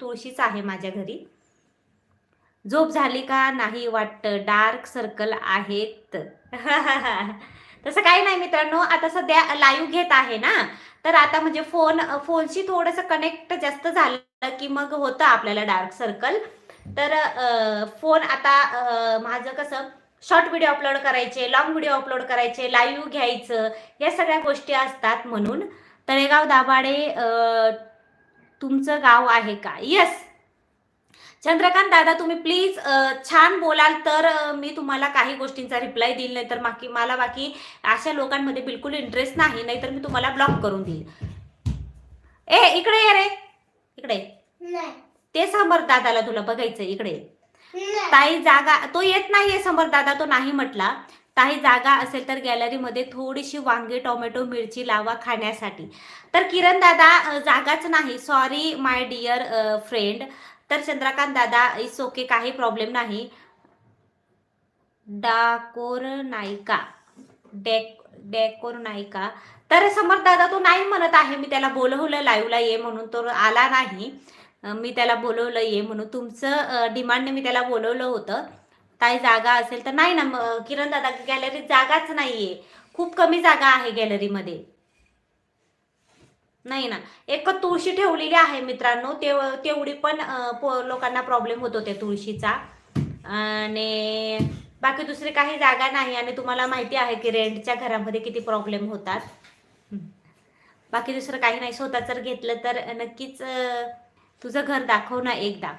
तुळशीच आहे माझ्या घरी. झोप झाली का नाही वाटतं. डार्क सर्कल आहेत. तसं काही नाही मित्रांनो. आता सध्या लाईव्ह घेत आहे ना. तर आता म्हणजे फोन फोनशी थोडंसं कनेक्ट जास्त झालं की मग होतं आपल्याला डार्क सर्कल. तर फोन आता माझं कसं शॉर्ट व्हिडिओ अपलोड करायचे लॉंग व्हिडिओ अपलोड करायचे लाईव्ह घ्यायचं या सगळ्या गोष्टी असतात म्हणून. तळेगाव दाभाडे तुमचं गाव आहे का? येस चंद्रकांत दादा तुम्ही प्लीज छान बोलाल तर मी तुम्हाला काही गोष्टींचा रिप्लाय देईल नाही तर बाकी मला बाकी अशा लोकांमध्ये बिलकुल इंटरेस्ट नाही नाहीतर मी तुम्हाला ब्लॉक करून देईल. ए इकडे ये रे. इकडे नाही. ते समर्थ दादाला तुला बघायचं इकडे ताई जागा तो येत नाहीये समर्थ दादा तो नाही म्हटला. काही जागा असेल तर गॅलरीमध्ये थोडीशी वांगे टोमॅटो मिरची लावा खाण्यासाठी. तर किरण दादा जागाच नाही. सॉरी माय डिअर फ्रेंड तर चंद्रकांत दादा इट्स ओके काही प्रॉब्लेम नाही. डाकोर नायिका डेक डेकोर नायिका तर समर्थ दादा तो नाही म्हणत आहे. मी त्याला बोलवलं लाईव्हला ये म्हणून तो आला नाही. मी त्याला बोलवलं ये म्हणून. तुमचं डिमांडने मी त्याला बोलवलं होतं. काही जागा असेल तर नाही ना किरण दादा गॅलरीत जागाच नाहीये. खूप कमी जागा आहे गॅलरीमध्ये नाही ना. एक तुळशी ठेवलेली आहे मित्रांनो तेव तेवढी पण पो- लोकांना प्रॉब्लेम होतो त्या तुळशीचा. आणि बाकी दुसरी काही जागा नाही आणि तुम्हाला माहिती आहे की रेंटच्या घरामध्ये किती प्रॉब्लेम होतात. बाकी दुसरं काही नाही. स्वतः जर घेतलं तर नक्कीच तुझं घर दाखव ना एकदा.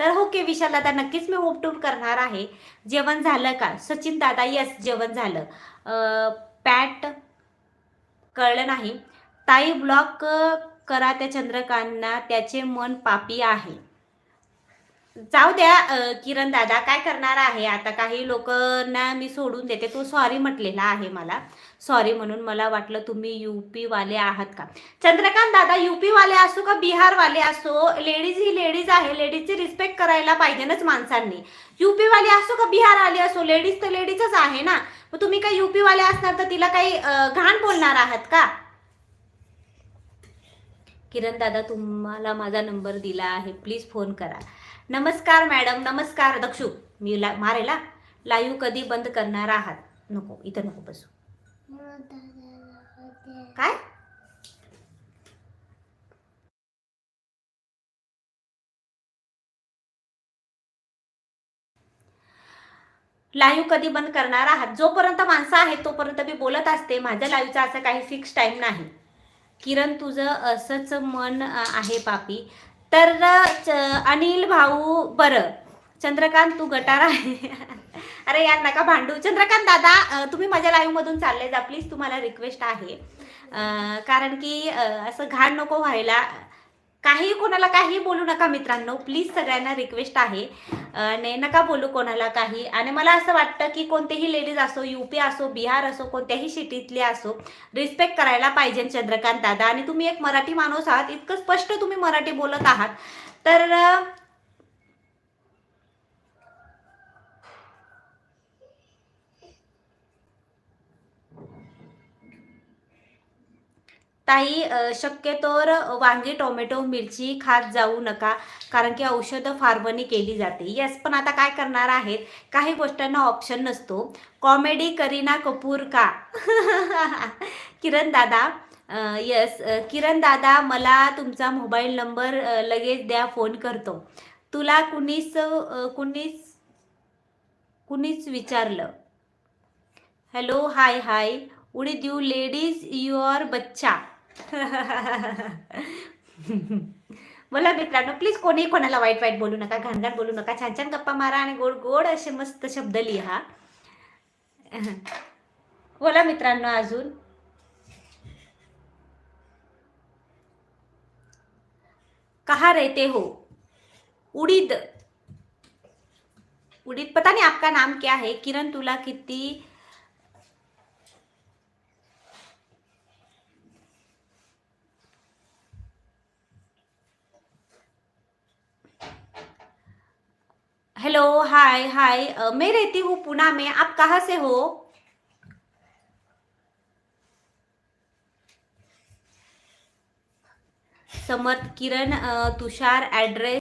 तर हो, ओके विशाल दादा नक्कीच मी होप टूर करणार आहे. जेवण झालं का? सचिन दादा यस जेवण झालं. पॅट कळलं नाही. ताई ब्लॉक करा त्या चंद्रकांना त्याचे मन पापी आहे. जाऊ द्या किरण दादा काय करणार आहे? आता काही लोकांना मी सोडून देते. तो सॉरी म्हटलेला आहे मला. सॉरी म्हणून मला वाटलं तुम्ही युपी वाले आहात का? चंद्रकांत दादा युपी वाले असो का बिहार वाले असो लेडीज ही लेडीज आहे. लेडीजची रिस्पेक्ट करायला पाहिजेनच माणसांनी. युपी वाले असो का बिहार वाले असो लेडीज तर लेडीजच आहे ना. मग तुम्ही काही युपी वाले असणार तर तिला काही घाण बोलणार आहात का? किरण दादा तुम्हाला माझा नंबर दिला आहे. प्लीज फोन करा. नमस्कार मॅडम नमस्कार दक्षू. मी ला मारेला? लाईव्ह कधी बंद करणार आहात? नको इथं नको बसू. काय? लाईव्ह कधी बंद करणार आहात? जोपर्यंत माणसं आहेत तोपर्यंत मी बोलत असते. माझ्या लाईव्हचा असं काही फिक्स टाईम नाही. किरण तुझं असंच मन आहे पापी. तर च- अनिल भाऊ बरं. चंद्रकांत तू गटार आहे. अरे यार नका भांडू. चंद्रकांत दादा तुम्ही माझ्या लाईव्हमधून चालले जा प्लीज तुम्हाला रिक्वेस्ट आहे. कारण की असं घाण नको व्हायला. काही कोणाला काही बोलू नका मित्रांनो. प्लीज सगळ्यांना रिक्वेस्ट आहे. ने नका बोलू कोणाला काही. आणि मला असं वाटतं की कोणतेही लेडीज असो युपी असो बिहार असो कोणत्याही सिटीतले असो रिस्पेक्ट करायला पाहिजे चंद्रकांत दादा. आणि तुम्ही एक मराठी माणूस आहात इतकं स्पष्ट तुम्ही मराठी बोलत आहात. तर ताई शक्यतोर शक्यतोवर वांगी टोमॅटो मिरची खात जाऊ नका कारण की औषधं फार्मनी केली जाते. येस पण आता काय करणार आहेत? काही गोष्टींना ऑप्शन नसतो. कॉमेडी करीना कपूर का? किरण दादा येस किरण दादा मला तुमचा मोबाईल नंबर लगेच द्या फोन करतो. तुला कुणीच कुणीच कुणीच विचारलं? हॅलो हाय हाय उडीद यू लेडीज युअर बच्चा. बोला मित्रांनो प्लीज कोणी कोणाला वाईट वाईट बोलू नका घाणघाण बोलू नका छान छान गप्पा मारा आणि गोड गोड असे मस्त शब्द लिहा. बोला मित्रांनो अजून. कहा रहते हो? उडीद. उडीद पता नहीं आपका नाम क्या है? किरण तुला किती हेलो हाय हाय मैं रहती हूँ पुणे में। आप कहाँ से हो? समर्थ किरण तुषार ॲड्रेस